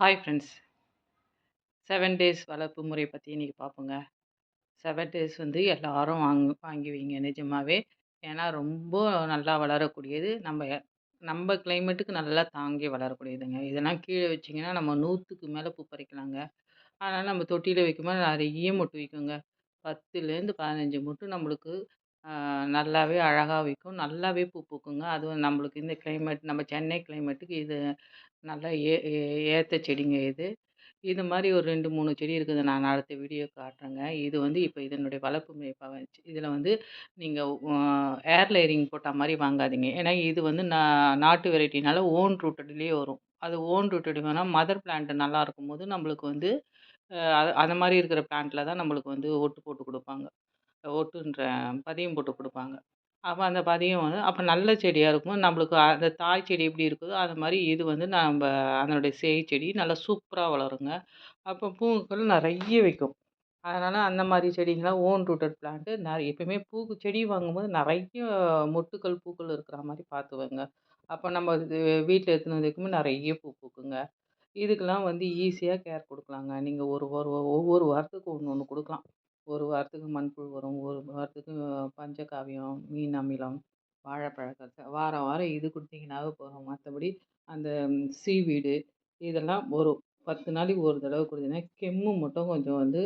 Hi friends seven days வளர்ப்பு முறை பற்றி இன்றைக்கி பார்ப்போங்க செவன் டேஸ் வந்து எல்லாரும் வாங்க வாங்கி வைங்க ஏன்னா ரொம்ப நல்லா வளரக்கூடியது. நம்ம நம்ம கிளைமேட்டுக்கு நல்லா தாங்கி வளரக்கூடியதுங்க. இதெல்லாம் கீழே வச்சிங்கன்னா நம்ம நூற்றுக்கு மேலே பூ பறிக்கலாங்க. அதனால் நம்ம தொட்டியில் வைக்கும்போது நிறைய மொட்டு வைக்குங்க. பத்துலேருந்து பதினஞ்சு மொட்டு நம்மளுக்கு நல்லாவே அழகாக விற்கும் நல்லாவே பூ பூக்குங்க. அதுவும் நம்மளுக்கு இந்த கிளைமேட் நம்ம சென்னை கிளைமேட்டுக்கு இது நல்லா ஏ ஏற்ற செடிங்க இது. இது மாதிரி ஒரு ரெண்டு மூணு செடி இருக்குது. நான் அடுத்த வீடியோ காட்டுறேங்க. இது வந்து இப்போ இதனுடைய வளர்ப்பு வச்சு இதில் வந்து நீங்கள் ஏர் லேயரிங் போட்ட மாதிரி வாங்காதீங்க. ஏன்னா இது வந்து நான் நாட்டு வெரைட்டினால ஓன் ரூட்டட்லேயே வரும். அது ஓன் ரூட்டட் வேணால் மதர் பிளான்ட் நல்லா இருக்கும் போது நம்மளுக்கு வந்து அது அந்த மாதிரி இருக்கிற பிளான்ட்டில் தான் நம்மளுக்கு வந்து ஒட்டு போட்டு கொடுப்பாங்க. ஒட்டுன்ற பதியம் போட்டு கொடுப்பாங்க. அப்போ அந்த பதியம் வந்து அப்போ நல்ல செடியாக இருக்கும் நம்மளுக்கு அந்த தாய் செடி எப்படி இருக்குதோ அது மாதிரி இது வந்து நம்ம அதனுடைய சேய் செடி நல்லா சூப்பராக வளருங்க. அப்போ பூக்கள் நிறைய வைக்கும். அதனால் அந்த மாதிரி செடிங்களாம் ஓன் ரூட்டட் பிளான்ட்டு நிறைய எப்பயுமே பூ செடி வாங்கும்போது நிறைய மொட்டுக்கள் பூக்கள் இருக்கிற மாதிரி பார்த்து அப்போ நம்ம இது வீட்டில் எடுத்துன்னு வந்து நிறைய பூ பூக்குங்க. இதுக்கெல்லாம் வந்து ஈஸியாக கேர் கொடுக்கலாங்க. நீங்கள் ஒரு ஒரு ஒவ்வொரு வாரத்துக்கு ஒன்று ஒன்று கொடுக்கலாம். ஒரு வாரத்துக்கு மண்புழு உரம் ஒரு வாரத்துக்கு பஞ்சகாவியம் மீன் அமிலம் வாழைப்பழ வாரம் வாரம் இது கொடுத்தீங்கன்னாவே போதும். மற்றபடி அந்த சீவீடு இதெல்லாம் ஒரு பத்து நாளைக்கு ஒரு தடவை கொடுத்தீங்கன்னா கெம்மு மட்டும் கொஞ்சம் வந்து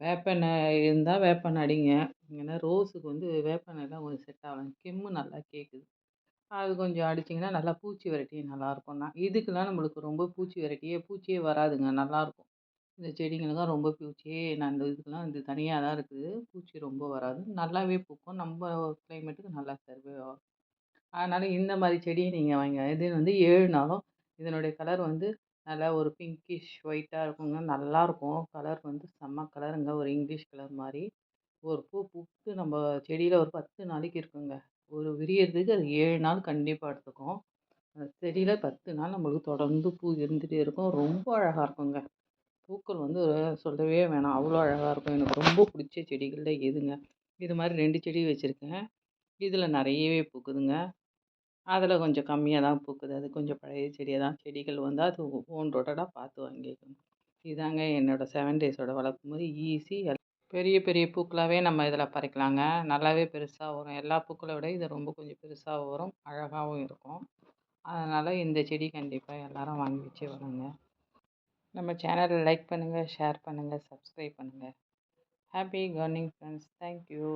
வேப்பெண்ணெய் இருந்தால் வேப்பெண்ணெய் அடிங்க. ஏன்னா ரோஸுக்கு வந்து வேப்பெண்ணெய்லாம் கொஞ்சம் செட் ஆகலாம் கெம்மு நல்லா கேட்குது அது கொஞ்சம் அடிச்சிங்கன்னா நல்லா பூச்சி வெரைட்டி நல்லாயிருக்கும்னா இதுக்கெல்லாம் நம்மளுக்கு ரொம்ப பூச்சி வெரைட்டியே பூச்சியே வராதுங்க. நல்லாயிருக்கும். இந்த செடிங்களுக்கெல்லாம் ரொம்ப பூச்சியே நான் இந்த இதுக்கெல்லாம் இது தனியாக தான் இருக்குது. பூச்சி ரொம்ப வராது. நல்லாவே பூக்கும். நம்ம கிளைமேட்டுக்கு நல்லா சர்வே ஆகும். அதனால் இந்த மாதிரி செடியை நீங்கள் வாங்க இது வந்து ஏழு நாளும். இதனுடைய கலர் வந்து நல்லா ஒரு பிங்கிஷ் ஒயிட்டாக இருக்குங்க. நல்லாயிருக்கும் கலர் வந்து செம்ம கலருங்க ஒரு இங்கிலீஷ் கலர் மாதிரி. ஒரு பூ பூத்து நம்ம செடியில் ஒரு பத்து நாளைக்கு இருக்குங்க. ஒரு விரியறதுக்கு அது ஏழு நாள் கண்டிப்பாக எடுத்துக்கும். அந்த செடியில் பத்து நாள் நம்மளுக்கு தொடர்ந்து பூ இருந்துகிட்டே இருக்கும். ரொம்ப அழகாக இருக்குங்க. பூக்கள் வந்து சொல்லவே வேணாம். அவ்வளோ அழகாக இருக்கும். எனக்கு ரொம்ப பிடிச்ச செடிகளில் எதுங்க? இது மாதிரி ரெண்டு செடி வச்சுருக்கேன். இதில் நிறையவே பூக்குதுங்க. அதில் கொஞ்சம் கம்மியாக தான் பூக்குது. அது கொஞ்சம் பழைய செடியாக தான். செடிகள் வந்து அது ஓன் ரோட்டடாக பார்த்து வாங்கிக்கணும். இதாங்க என்னோடய செவன் டேஸோட வளர்க்கும் போது ஈஸி பெரிய பெரிய பூக்களாகவே நம்ம இதில் பறிக்கலாங்க. நல்லாவே பெருசாக வரும். எல்லா பூக்களை விட இது ரொம்ப கொஞ்சம் பெருசாக வரும். அழகாகவும் இருக்கும். அதனால் இந்த செடி கண்டிப்பாக எல்லோரும் வாங்கி வச்சு வளருங்க. நம்ம சேனலை லைக் பண்ணுங்கள் ஷேர் பண்ணுங்கள் சப்ஸ்கிரைப் பண்ணுங்கள் ஹாப்பி கர்னிங் ஃப்ரெண்ட்ஸ் தேங்க்யூ